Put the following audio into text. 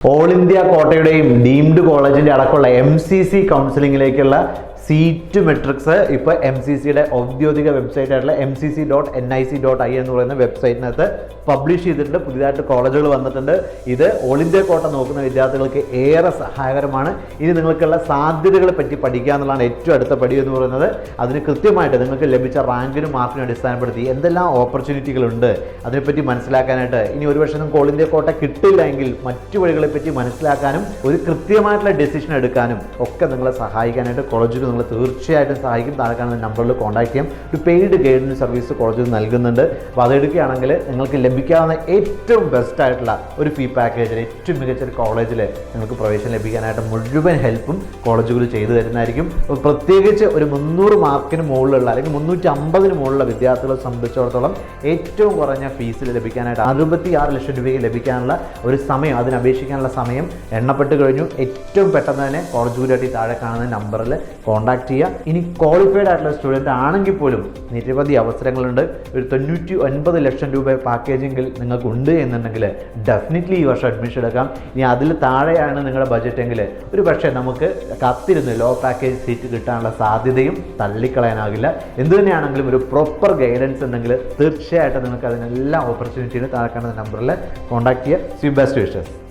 All India കോട്ടയുടെയും deemed കോളേജിന്റെ അടക്കമുള്ള M C C കൗൺസിലിംഗിലേക്കുള്ള സീറ്റ് മെട്രിക്സ് ഇപ്പോൾ എം സി സിയുടെ ഔദ്യോഗിക വെബ്സൈറ്റ് ആയിട്ടുള്ള M C C dot N I C dot I എന്ന് പറയുന്ന വെബ്സൈറ്റിനകത്ത് പബ്ലിഷ് ചെയ്തിട്ടുണ്ട്. പുതിയതായിട്ട് കോളേജുകൾ വന്നിട്ടുണ്ട്. ഇത് ഓൾ ഇന്ത്യ കോട്ട നോക്കുന്ന വിദ്യാർത്ഥികൾക്ക് ഏറെ സഹായകരമാണ്. ഇനി നിങ്ങൾക്കുള്ള സാധ്യതകളെ പറ്റി പഠിക്കുക എന്നുള്ളതാണ് ഏറ്റവും അടുത്ത പടി എന്ന് പറയുന്നത്. അതിന് കൃത്യമായിട്ട് നിങ്ങൾക്ക് ലഭിച്ച റാങ്കിനും മാർക്കിനും അടിസ്ഥാനപ്പെടുത്തി എന്തെല്ലാം ഓപ്പർച്യൂണിറ്റികളുണ്ട് അതിനെപ്പറ്റി മനസ്സിലാക്കാനായിട്ട്. ഇനി ഒരു പക്ഷേ നിങ്ങൾക്ക് ഓൾ ഇന്ത്യ കോട്ട കിട്ടില്ല എങ്കിൽ മറ്റു വഴികളെപ്പറ്റി മനസ്സിലാക്കാനും ഒരു കൃത്യമായിട്ടുള്ള ഡെസിഷൻ എടുക്കാനും ഒക്കെ നിങ്ങളെ സഹായിക്കാനായിട്ട് കോളേജുകൾ നിങ്ങളെ തീർച്ചയായിട്ടും സഹായിക്കും. താഴെ കാണുന്ന നമ്പറിൽ കോൺടാക്ട് ചെയ്യാം. ഒരു പെയ്ഡ് ഗൈഡൻസ് സർവീസ് കോളേജിൽ നൽകുന്നുണ്ട്. അപ്പോൾ അതെടുക്കുകയാണെങ്കിൽ നിങ്ങൾക്ക് ലഭിക്കാവുന്ന ഏറ്റവും ബെസ്റ്റ് ആയിട്ടുള്ള ഒരു ഫീ പാക്കേജിൽ ഏറ്റവും മികച്ച ഒരു കോളേജിൽ നിങ്ങൾക്ക് പ്രവേശനം ലഭിക്കാനായിട്ട് മുഴുവൻ ഹെൽപ്പും കോളേജുകൾ ചെയ്തു തരുന്നതായിരിക്കും. പ്രത്യേകിച്ച് ഒരു മുന്നൂറ് മാർക്കിന് മുകളിലുള്ള അല്ലെങ്കിൽ മുന്നൂറ്റി അമ്പതിന് മുകളിലുള്ള വിദ്യാർത്ഥികളെ സംബന്ധിച്ചിടത്തോളം ഏറ്റവും കുറഞ്ഞ ഫീസിൽ ലഭിക്കാനായിട്ട് അറുപത്തി ആറ് ലക്ഷം രൂപയ്ക്ക് ലഭിക്കാനുള്ള ഒരു സമയം അതിന് അപേക്ഷിക്കാനുള്ള സമയം എണ്ണപ്പെട്ട് കഴിഞ്ഞു. ഏറ്റവും പെട്ടെന്ന് തന്നെ കോളേജ് ഗുരുവായിട്ട് താഴെ കാണുന്ന നമ്പറിൽ കോൺടാക്ട് ചെയ്യുക. ഇനി ക്വാളിഫൈഡ് ആയിട്ടുള്ള സ്റ്റുഡന്റ് ആണെങ്കിൽ പോലും നിരവധി അവസരങ്ങളുണ്ട്. ഒരു തൊണ്ണൂറ്റി ഒൻപത് ലക്ഷം രൂപ പാക്കേജെങ്കിൽ നിങ്ങൾക്ക് ഉണ്ട് എന്നുണ്ടെങ്കിൽ ഡെഫിനറ്റ്ലി ഈ വർഷം അഡ്മിഷൻ എടുക്കാം. ഇനി അതിൽ താഴെയാണ് നിങ്ങളുടെ ബജറ്റ് എങ്കിൽ ഒരു പക്ഷേ നമുക്ക് കത്തിരുന്ന് ലോ പാക്കേജ് സീറ്റ് കിട്ടാനുള്ള സാധ്യതയും തള്ളിക്കളയാനാകില്ല. എന്തു തന്നെയാണെങ്കിലും ഒരു പ്രോപ്പർ ഗൈഡൻസ് ഉണ്ടെങ്കിൽ തീർച്ചയായിട്ടും നിങ്ങൾക്ക് അതിനെല്ലാം ഓപ്പർച്യൂണിറ്റിയിൽ താഴെ കാണുന്ന നമ്പറിൽ കോൺടാക്ട് ചെയ്യുക. C best wishes